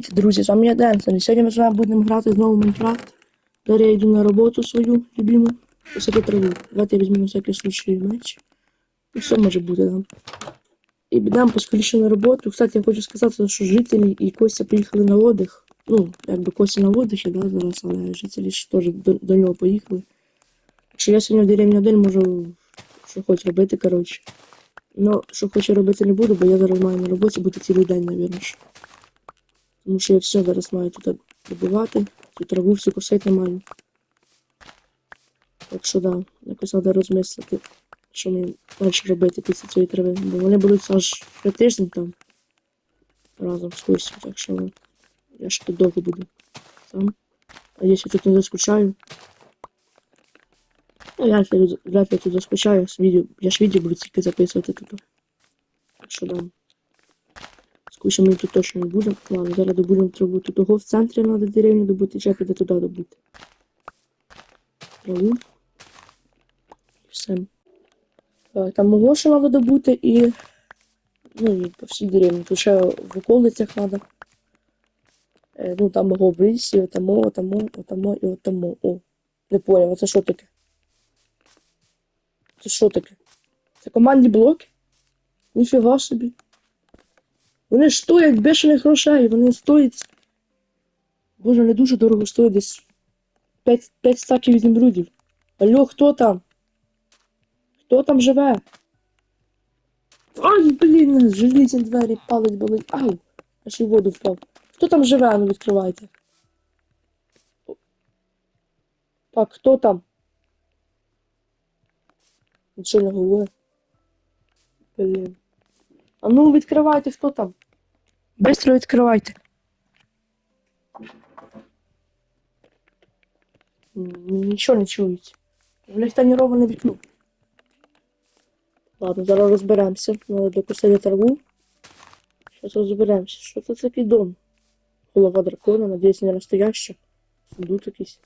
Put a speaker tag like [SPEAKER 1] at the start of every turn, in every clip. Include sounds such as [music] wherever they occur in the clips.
[SPEAKER 1] Друзі, з вами я Денсон, і сьогодні ми з вами будемо грати знову Майнкрафт. Далі я йду на роботу свою любиму, посади траву. Давайте я візьму на всякий случай меч. І все може бути там. І підемо поскоріше на роботу. Кстати, я хочу сказати, що жителі і Костя приїхали на отдих. Ну, якби Костя на отдихі, да, зараз, але жителі ж теж до, до нього поїхали. Якщо я сьогодні в деревні один можу що хоч робити, коротше. Ну, що хочу робити не буду, бо я зараз маю на роботі бути цілий день, навірно. Тому що я все зараз маю тут добивати, цю траву всю косити маю. Так що да, якось треба розмислити, що мені далі робити після цієї трави. Бо вони будуть аж три тижні там разом з Костю, так що я ж тут довго буду сам. А якщо тут не заскучаю. Ну, я вряд ли тут заскучаю, я ж відео буду тільки записувати тут. Так що да. Скучно мені тут точно не буде. Ладно, зараз добудемо траву. Тут того в центрі треба деревню добути, чи піде туди добути. Траву. І все. Так, там мого ще треба добути і. Ну і по всій деревні. Тут ще в околицях треба. Е, ну там мого в лісі, отамо, отамо, отамо і отамо. О. Не поняв, це що таке? Це що таке? Це командні блоки? Ніфіга собі. Вони ж стоять бешених грошей, вони стоять. Боже, не дуже дорого стоять десь 5, 5 стаків ізумрудів. Алло, хто там? Хто там живе? Ай, блін, желізні двері палець болить. Ау! Аж і воду впав. Хто там живе, ну відкривайте. Так, хто там? Нічого не говорить. Блін. А ну відкривайте, хто там? Быстро відкривайте. Нічого не чують. Тоніроване вікно. Ладно, зараз розберемося. Надо докусити траву. Зараз розберемося. Що це такий дом? Голова дракона, надіюсь, не настояща. Сундук якийсь.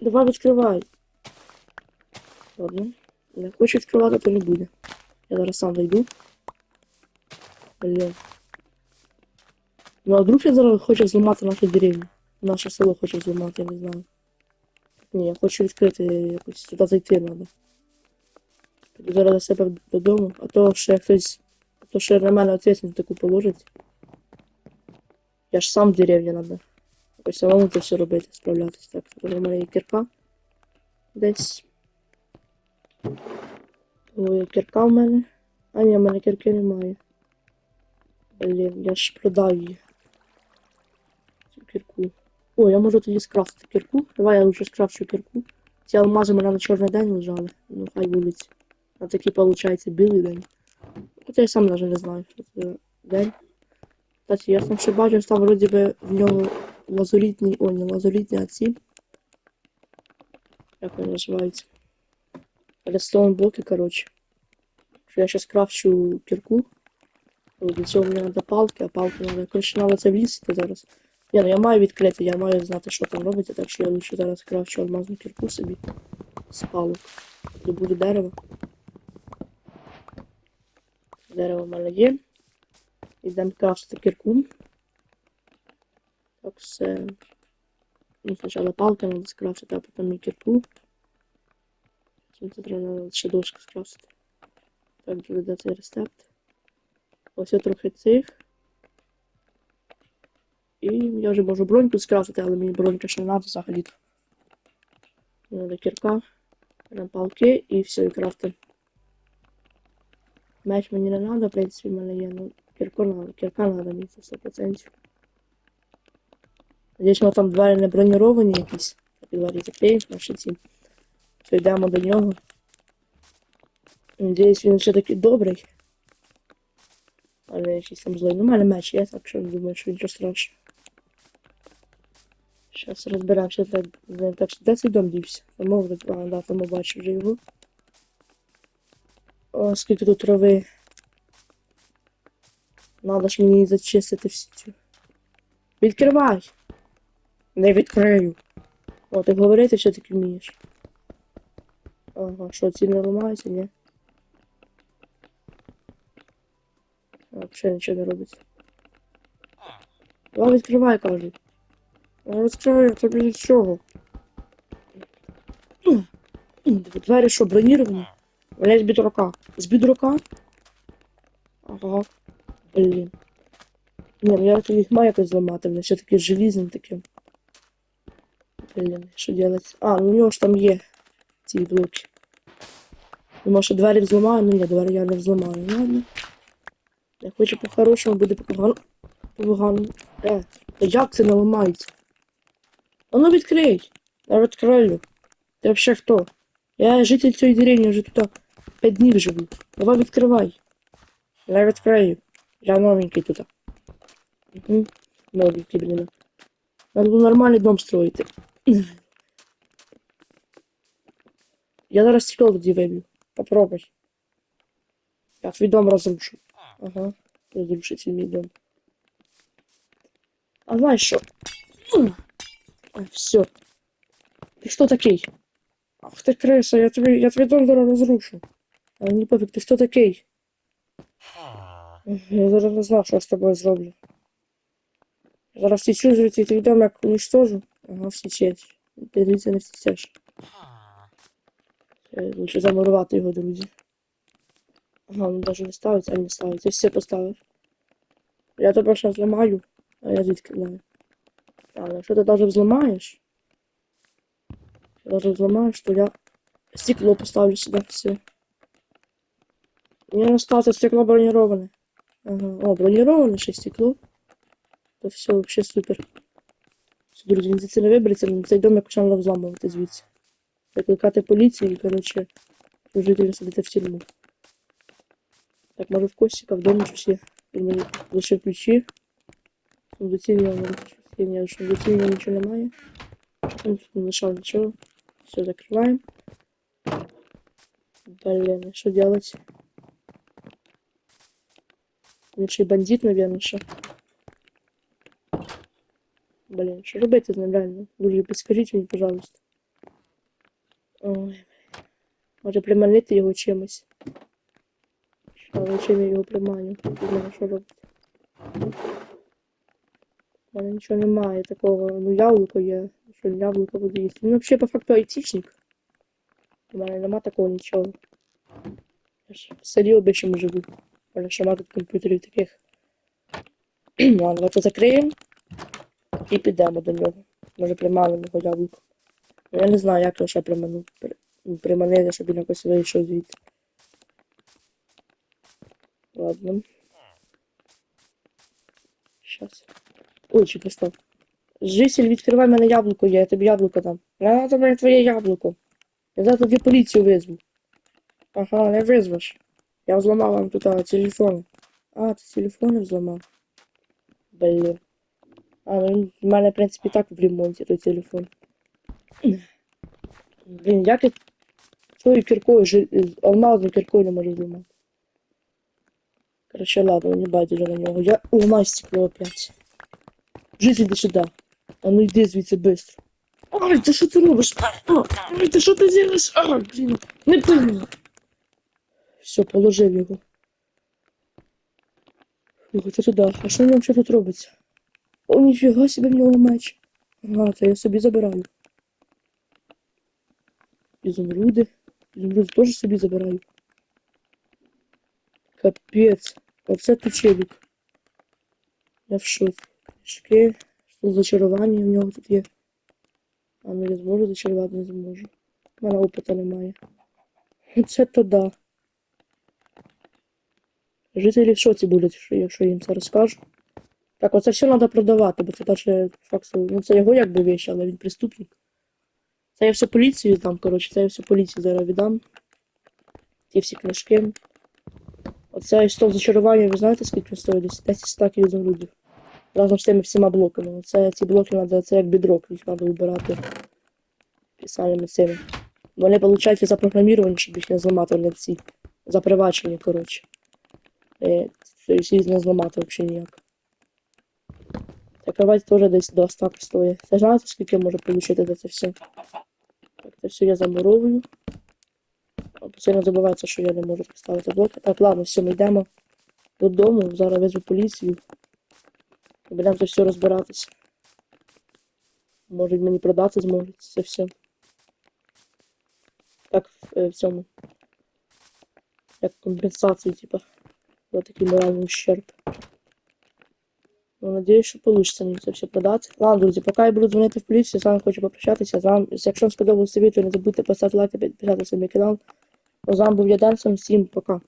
[SPEAKER 1] Давай відкривай. Ладно. Не хочу відкривати, то не буде. Я зараз сам зайду. Блін. Ну а вдруг я зараз хочу зламати нашу деревню. Наше село хочу зламати, я не знаю. Ні, я хочу відкрити якось туди зайти треба. Піду зараз до себе додому, а то ще хтось. А то ще на мене ответственность таку положить. Я ж сам деревня треба. Якось самому це все робити, справлятись. Так, тут у мене є кірка. Десь. Ой, кірка в мене. А ні, в мене кірки немає. Блін, я ж продав її. Цю кірку. О, я можу тоді скрафтити кірку. Давай я вже скрафчу кірку. Ці алмази мене на чорний день лежали. Ну, хай вулиці. А такий, виходить, білий день. Хоча я сам навіть не знаю, що це день. Кстати, я там ще бачив, там вроді би в нього лазурітний, о, не лазурітні, а ці. Як вони називаються? Редстоун блоки, короче. Я сейчас крафчу кирку. От, Для цього мені треба палки, а палки треба. Коротше, треба це влізти зараз. Ні, ну я маю відкрити, я маю знати, що там робиться, так що я лучше зараз крафчу алмазну кірку собі з палок. Добуду дерево. Дерево в мене є. Ідемо крафтити кірку. Так, все. Ну, спочатку палки треба скрафтити, а потім і кірку. Це треба ще дошки скрафтити. Так, цей рецепт. Ось я трохи цих. І я вже можу броньку скрафтити, але мені бронька ще не треба взагалі. Надо кірка, на палки і все, і крафти. Меч мені не треба, в принципі, в мене є, ну кірку надо, кірка надо мені це 100%. Надіюсь, ми там двері не броніровані якісь. Двері закриємо наші ці. Все, йдемо до нього. Надіюсь, він ще такий добрий. Але якийсь там злий. Ну, в мене меч є, так що думаю, що нічого страшного. Зараз розберемося. Так, так що де дом дівся? Тому, а, да, тому бачу вже його. О, скільки тут трави. Надо ж мені зачистити всі цю. Відкривай! Не відкрию. О, ти говорити все таки вмієш. Ага, що, ці не ламаються, ні? А, нічого не робиться. Давай відкривай, кажу. Я відкриваю, тобі від чого? Ну, ну, Двері що, броніровані? З бідрока. З бідрока? Ага. Блін. Ні, ну я їх маю якось зламати, вони все таки желізні такі. Блін, що делать? А, ну у нього ж там є ці блоки. Ну, може двері взламаю? Ну ні, двері я не взламаю. Ладно. Я хочу по-хорошому, буде по-поганому. По-поганому. Е, та як це не ламається? А ну відкрий! Я відкрию. Ти вообще хто? Я житель цієї деревні вже тут 5 днів живу. Давай відкривай. Я відкрию. Я новенький тут. Угу. Новенький, блін. Надо було нормальний дом строїти. [clears throat] Я зараз стекло тоді виб'ю. Попробуй. Я твій дом розрушу. Ага. Розрушити дом. А знаєш що? Все. Ти хто такий? Ах ти криса, я тобі, я твій дом зараз розрушу. А мені пофіг, ти хто такий? Я зараз не знав, що я з тобою зроблю. Зараз втічу звідти, твій дом як уничтожу. Ага, втічеш. Ти звідси не втічеш. Лучше замурувати його, друзі. Ага, він навіть не ставиться, а не ставиться. Я все поставив. Я тебе зараз зламаю, а я звідки знаю. А, якщо ти навіть взламаєш, даже взломаешь, то я стекло поставлю сюда, все. Мне осталось стекло бронированное. Ага. О, бронированное ще стекло. То все вообще супер. Все, друзі, він це не вибереться, але цей дом я почав взламувати звідси. Викликати поліцію і, коротше, жителі сидіти в тюрму. Так, може в Костіка в домі щось є. Він мені лишив ключі. Сундуці в нього щось є. Ні, в сундуці в нього нічого немає. Він тут не лишав нічого. Все закрываем. Блин, что делать? Лучший бандит, наверное, что. Блин, что робити з ним реально? Дуже підскажіть мені, пожалуйста. Ой. Може приманити його чимось. Але чим я його приманю? Не знаю, що робити. У мене нічого немає такого. Ну, яблуко є. Що яблуко буду їсти. Ну, взагалі, по факту айтішник. У мене нема такого нічого. Я ж в селі обичному живу. У мене ще тут комп'ютерів таких. [clears throat] Ладно, давайте закриємо. І підемо до нього. Може приманимо його яблуко. Я не знаю, як його ще приману. При- Приманити, щоб якось вийшов звідти. Ладно. Щас. Ой, чи постав. Житель, відкривай мене яблуко я тобі яблуко дам. На тобі твоє яблуко. Я зараз тоді поліцію визву. Ага, не визвеш. Я взламав вам тут телефон. А, ти телефони взламав. Блін. А, ну в мене, в принципі, так в ремонті той телефон. Блін, як я тою кіркою, жи... алмазною кіркою не можу зламати. Короче, ладно, не байдуже на нього. Я ламаю стекло опять. Житель, іди сюди. А ну йди звідси быстро. Ай, ти що ти робиш? Ай, ти що ти зробиш? А, блін, не пильно. Все, положив його. Фух, це туди. А що в ньому ще тут робиться? О, ніфіга собі в нього меч. Ага, це я собі забираю. Ізумруди. Ізумруди теж собі забираю. Капець. Оце тут челік. Я в шоці. Книжки. Що зачарування в нього тут є. А ну я зможу зачарувати, не зможу. У мене опита немає. Це то да. Жителі в шоці будуть, що якщо їм це розкажу. Так, оце все треба продавати, бо це перше факту. Ну це його якби вещь, але він преступник. Це я все поліції віддам, коротше, це я все поліції зараз віддам. Ті всі книжки. Оце стол зачарування, ви знаєте, скільки стоїть? Десь 10 стаків ізумрудів. Разом з тими всіма блоками. Це ці блоки треба, це як бідрок, їх треба вибирати спеціальними цими. Вони, виходить, запрограміровані, щоб їх не зламати, вони ці запривачені, коротше. Е, тобто їх не зламати взагалі ніяк. Ця кровать теж десь до остатку стоїть. Це знаєте, скільки може отримати за це все? Це все я замуровую. Постійно забувається, що я не можу поставити блоки. Так, ладно, все, ми йдемо додому. Зараз везу поліцію. І будемо це все розбиратися. Можуть мені продати зможуть це все. Так, е, в цьому. Як компенсацію, типа. За такий моральний ущерб. Ну, надіюсь, що вийде мені це все продати. Ладно, друзі, поки я буду дзвонити в поліцію, я з вами хочу попрощатися. З вами, якщо вам сподобалося відео, не забудьте поставити лайк та підписатися на мій канал. З вами був я Денсом, всім пока.